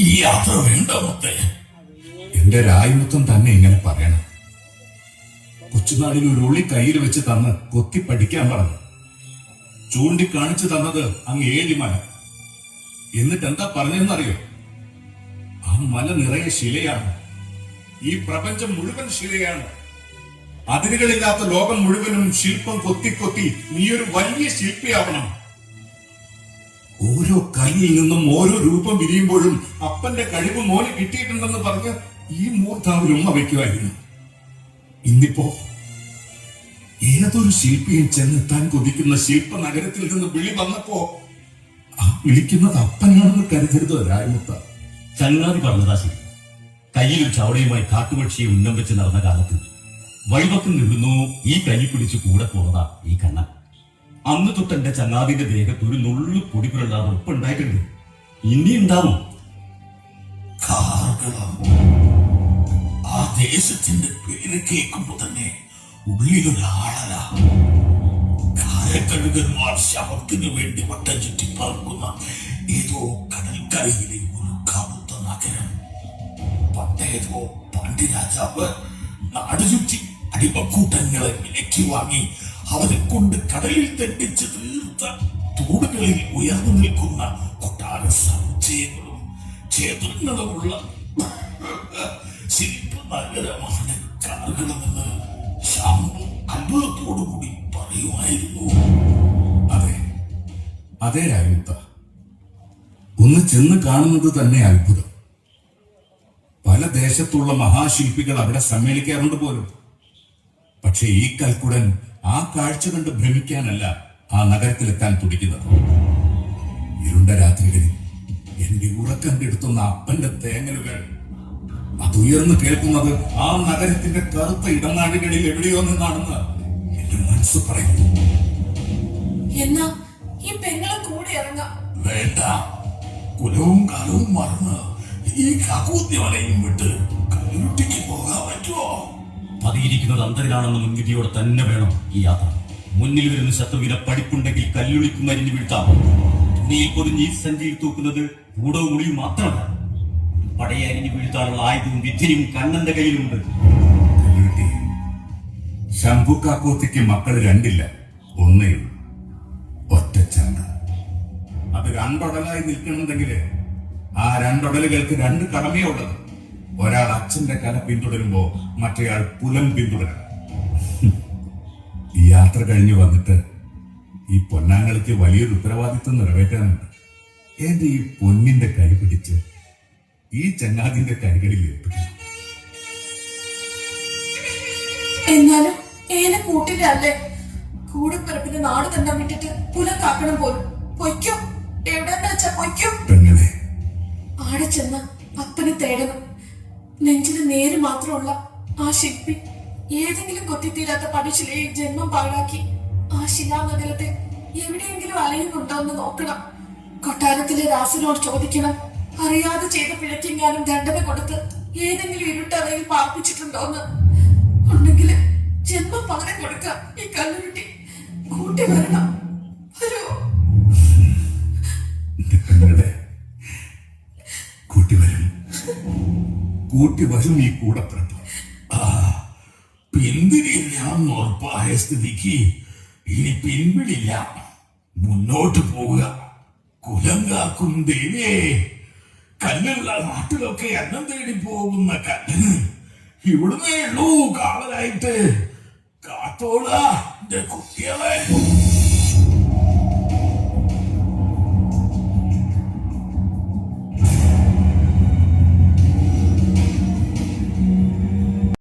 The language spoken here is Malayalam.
ഈ യാത്ര വേണ്ട മുത്തേ എന്റെ രായുത്വം തന്നെ ഇങ്ങനെ പറയണം. കൊച്ചുനാളിൽ ഒരു ഉള്ളി കയ്യിൽ വെച്ച് തന്ന് കൊത്തി പഠിക്കാൻ പറഞ്ഞു. ചൂണ്ടിക്കാണിച്ചു തന്നത് അങ്ങ് ഏഴി മല. എന്നിട്ട് എന്താ പറഞ്ഞെന്നറിയോ ആ മല നിറയെ ശിലയാണ്. ഈ പ്രപഞ്ചം മുഴുവൻ ശിലയാണ്. അതിരുകളില്ലാത്ത ലോകം മുഴുവനും ശില്പം കൊത്തി കൊത്തി നീ ഒരു വലിയ ശില്പിയാവണം. ഓരോ കൈയിൽ നിന്നും ഓരോ രൂപം വിരിയുമ്പോഴും അപ്പന്റെ കഴിവ് മോന് കിട്ടിയിട്ടുണ്ടെന്ന് പറഞ്ഞ് ഈ മൂർത്താവിൽ ഉമ്മ വയ്ക്കുമായിരുന്നു. ഇന്നിപ്പോ ഏതൊരു ശില്പിയും ചെന്നെത്താൻ കൊതിക്കുന്ന ശില്പ നഗരത്തിൽ നിന്ന് വിളി വന്നപ്പോ ആ വിളിക്കുന്നത് അപ്പനാണെന്ന് കരുതരുത് രായമുത്ത ചങ്ങാതി പറഞ്ഞതാ ശരി. കയ്യിലും ചവടയുമായി കാട്ടുപക്ഷിയെ ഉന്നം വെച്ച് നടന്ന കാലത്ത് വഴിവക്കം നിന്നു ഈ കൈ പിടിച്ച് കൂടെ പോന്നതാ ഈ കണ്ണൻ. അന്ന് തൊട്ട് എന്റെ ചങ്ങാതിന്റെ ദേഹത്ത് ഒരു നുള്ളു പൊടിപ്പുരല്ലാതെ ഉപ്പ് ഉണ്ടായിട്ടുണ്ട് ഇനി ഉണ്ടാവും ആ ദേശത്തിന്റെ പേര് കേൾക്കുമ്പോ തന്നെ ഉള്ളിലൊരാളല കാരക്കഴുകന്മാർ ശവത്തിന് വേണ്ടി വട്ടം ചുറ്റി പറക്കുന്ന ഏതോ കടൽക്കരയിലെ ഒരു കറുത്ത നഗരം. പണ്ടേതോ പാണ്ഡ്യരാജാവ് നാട് ചുറ്റി അടിമക്കൂട്ടങ്ങളെ വിലക്കി വാങ്ങി അവരെ കൊണ്ട് കടലിൽ തെറ്റിച്ച് തീർത്ത തൂടുകളിൽ ഉയർന്നു നിൽക്കുന്ന കൊട്ടാര സമുച്ചയങ്ങളും ക്ഷേത്രങ്ങളുമുള്ള ശില്പ നഗരമാണ് കാറുകളമെന്ന് ശാമ്പു അത്ഭുതത്തോടുകൂടി പറയുമായിരുന്നു. അതെ അതേ രായമുത്ത ഒന്ന് ചെന്ന് കാണുന്നത് തന്നെ അത്ഭുതം. പല ദേശത്തുള്ള മഹാശില്പികൾ അവിടെ സമ്മേളിക്കാറുണ്ട് പോലും. പക്ഷെ ഈ കൽക്കുടൻ ആ കാഴ്ച കണ്ട് ഭ്രമിക്കാനല്ല ആ നഗരത്തിലെത്താൻ തുടിക്കുന്നത്. ഇരുണ്ട രാത്രികളിൽ എന്റെ ഉറക്കം കെടുത്തുന്ന അപ്പന്റെ തേങ്ങലുകൾ. അതുയർന്നു കേൾക്കുന്നത് ആ നഗരത്തിന്റെ കറുത്ത ഇടനാഴികളിൽ എവിടെയോ നിന്നാണെന്ന് എന്റെ മനസ്സ് പറയുന്നു. എന്നാ ഈ പെങ്ങളെ കൂടെ ഇറങ്ങാം. വേണ്ട. കുലവും കാലവും മറന്ന് ഈ കാക്കൂത്തിവലയും വിട്ട് പറ്റുമോ പതിയിരിക്കുന്നത് അന്തരിലാണെന്ന മുൻവിധിയോടെ തന്നെ വേണം ഈ യാത്ര. മുന്നിൽ വരുന്ന ശത്രുവിനെ പഠിപ്പുണ്ടെങ്കിൽ കല്ലുളിക്കും മരിഞ്ഞു വീഴ്ത്താം. തുണിയിൽ പൊതിഞ്ഞ് ഈ സഞ്ചിയിൽ തൂക്കുന്നത് കൂടവും ഉളിയും മാത്രമല്ല. പടയെ അരിഞ്ഞു വീഴ്ത്താനുള്ള ആയുധവും വിദ്യയും കണ്ണന്റെ കയ്യിലുണ്ട്. ശംഭു കാക്കോത്തിക്ക് മക്കൾ രണ്ടില്ല. ഒന്നേ ഉള്ളൂ. ഒറ്റ ചന്ത. അത് രണ്ടൊടലായി നിൽക്കണമെങ്കിൽ ആ രണ്ടൊടലുകൾക്ക് രണ്ട് കടമയേ ഉള്ളത് ഒരാൾ അച്ഛന്റെ കല പിന്തുടരുമ്പോ മറ്റേയാൾ പുലം പിന്തുടരണം ഈ യാത്ര കഴിഞ്ഞു വന്നിട്ട് ഈ പൊന്നാങ്കളിക്ക് വലിയൊരു ഉത്തരവാദിത്വം നിറവേറ്റാനുണ്ട്. എന്റെ ഈ പൊന്നിന്റെ കൈ പിടിച്ച് ഈ ചങ്ങാതിന്റെ കൈകളിൽ ഏൽപ്പിക്കണം. എന്നാലും ഏനെ കൂട്ടിലല്ലേ കൂടെ പിറപ്പിന് നാട് തന്നെ വിട്ടിട്ട് പുലം കാക്കണം പോലും. പൊയ്ക്കും. എവിടെന്ന് വെച്ചാ പൊയ്ക്കും. പെങ്ങളെ. ആടെ ചെന്ന് അപ്പനെ തേടണം. നെഞ്ചിന് നേര് മാത്രമുള്ള ആ ശില്പി ഏതെങ്കിലും കൊത്തിത്തീരാത്ത പടിശിലയിൽ ജന്മം പാഴാക്കി ആ ശിലാനഗരത്തെ എവിടെയെങ്കിലും അലയുന്നുണ്ടോ എന്ന് നോക്കണം. കൊട്ടാരത്തിലെ രാസനോട് ചോദിക്കണം. അറിയാതെ ചെയ്ത പിഴക്കെങ്ങാനും ദണ്ഡന കൊടുത്ത് ഏതെങ്കിലും ഇരുട്ടറയിൽ പാർപ്പിച്ചിട്ടുണ്ടോന്ന്. ഉണ്ടെങ്കിൽ ജന്മം പകരം കൊടുക്കാം. ഈ കല്ലുരുട്ടി കൂട്ടി വരണം കൂട്ടി വരും ഈ കൂടപ്പിറപ്പ്. പിന്തിരിയില്ലാന്ന് ഉറപ്പായ സ്ഥിതിക്ക് ഇനി പിൻവിടില്ല മുന്നോട്ട് പോവുക. കുലം കാക്കും ദേവിയെ. കല്ലുള്ള നാട്ടിലൊക്കെ എണ്ണം തേടി പോകുന്ന കല്ലിന് ഇവിടുന്നേ ഉള്ളൂ കാവലായിട്ട് കാത്തോളാ കുട്ടികളെ.